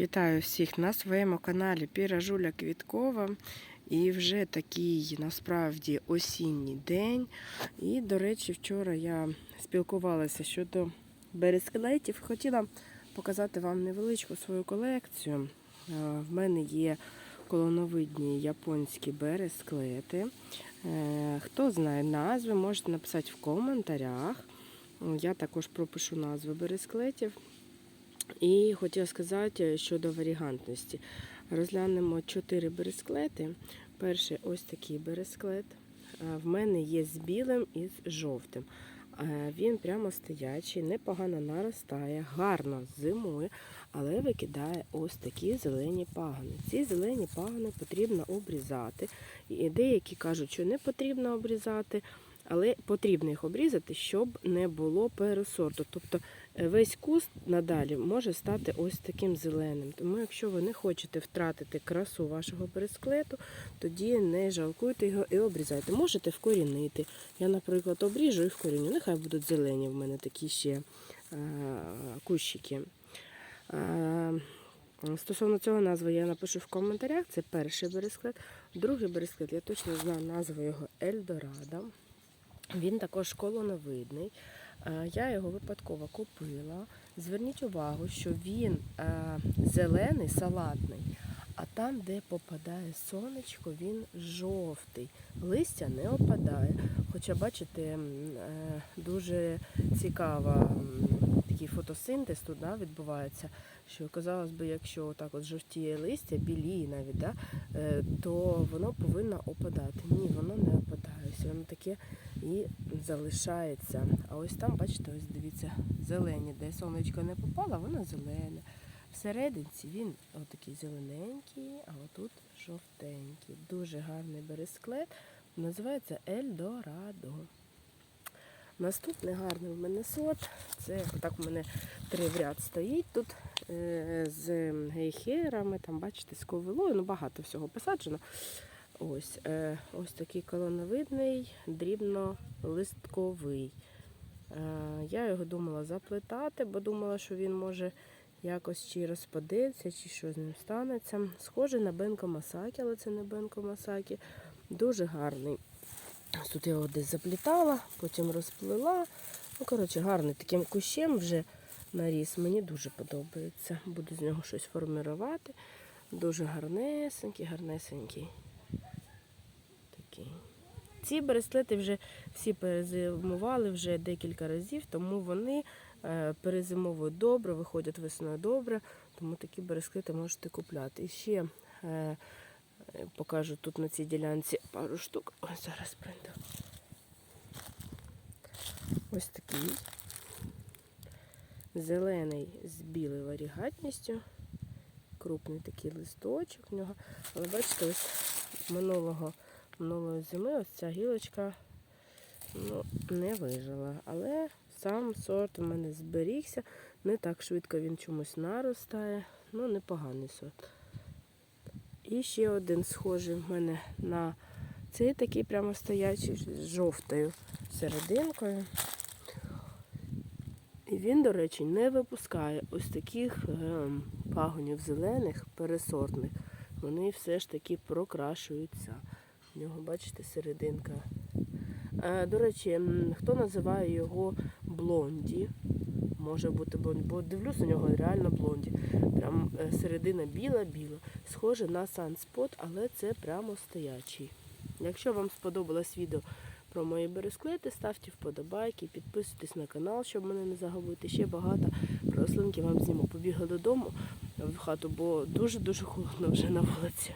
Вітаю всіх на своєму каналі Піражуля Квіткова. І вже такий насправді осінній день. І, до речі, вчора я спілкувалася щодо бересклетів. Хотіла показати вам невеличку свою колекцію. Е, В мене є колоновидні японські бересклети. Е, Хто знає назви, можете написати в коментарях. Я також пропишу назви бересклетів. І хотіла сказати щодо варігантності. Розглянемо чотири бересклети. Перший ось такий бересклет. Е, В мене є з білим і з жовтим. Е, Він прямо стоячий, непогано наростає, гарно зимує, але викидає ось такі зелені пагони. Ці зелені пагони потрібно обрізати. І деякі кажуть, що не потрібно обрізати, але потрібно їх обрізати, щоб не було пересорту. Тобто е, весь куст надалі може стати ось таким зеленим. Тому, якщо ви не хочете втратити красу вашого бересклету, тоді не жалкуйте його і обрізайте. Можете вкорінити. Я, наприклад, обріжу і вкоріню. Нехай будуть зелені в мене такі ще е, кущики. Е, Стосовно цього назви я напишу в коментарях. Це перший бересклет. Другий бересклет, я точно знаю назву його Ельдорадо. Він також колоновидний. Е, Я його випадково купила. Зверніть увагу, що він е, зелений, салатний, а там, де попадає сонечко, він жовтий. Листя не опадає. Хоча, бачите, е, дуже цікава такий фотосинтез тут да, відбувається. Що казалось би, якщо так от жовтіє листя, біліє навіть, да, то воно повинно опадати. Ні, воно не опадає. Ось Воно таке і залишається. А ось там, бачите, ось дивіться, зелені, де сонечко не попало, воно зелене. Всерединці він отакий зелененький, а отут жовтенький. Дуже гарний бересклет. Називається Ельдорадо. Наступний гарний в мене сорт. Це отак у мене три в ряд стоїть тут е, з гейхерами, там, бачите, з ковилою, ну багато всього посаджено. Ось, е, ось такий колоновидний, дрібнолистковий. Е, я його думала заплетати, бо думала, що він може якось чи розпадеться, чи що з ним станеться. Схожий на Бенко Масакі, але це не Бенко Масакі. Дуже гарний. Тут я його десь заплітала, потім розплела. Ну, коротше, гарний таким кущем вже наріс. Мені дуже подобається. Буду з нього щось формувати. Дуже гарнесенький, гарнесенький. Такий. Ці браслети вже всі перезимували вже декілька разів, тому вони е, перезимовують добре, виходять весною добре, тому такі браслети можете купляти. І ще Е, Покажу тут на цій ділянці пару штук. Ось зараз прийду. Ось такий зелений з білою варігатністю. Крупний такий листочок в нього. Але бачите, ось минулого, минулої зими ось ця гілочка ну, не вижила. Але сам сорт у мене зберігся. Не так швидко він чомусь наростає. Ну, непоганий сорт. І ще один схожий в мене на цей такий прямо стоячий з жовтою серединкою. І він, до речі, не випускає ось таких ем, пагонів зелених, пересортних. Вони все ж таки прокрашуються. У нього, бачите, серединка. Е, до речі, хто називає його блонді? Може бути блонді, бо дивлюсь у нього реально блонді. Прям е, середина біла-біла. Схоже на санспот, але це прямо стоячий. Якщо вам сподобалось відео про мої бересклети, ставте вподобайки, підписуйтесь на канал, щоб мене не загубити. Ще багато рослинки вам зніму. Побігла додому в хату, бо дуже-дуже холодно вже на вулиці.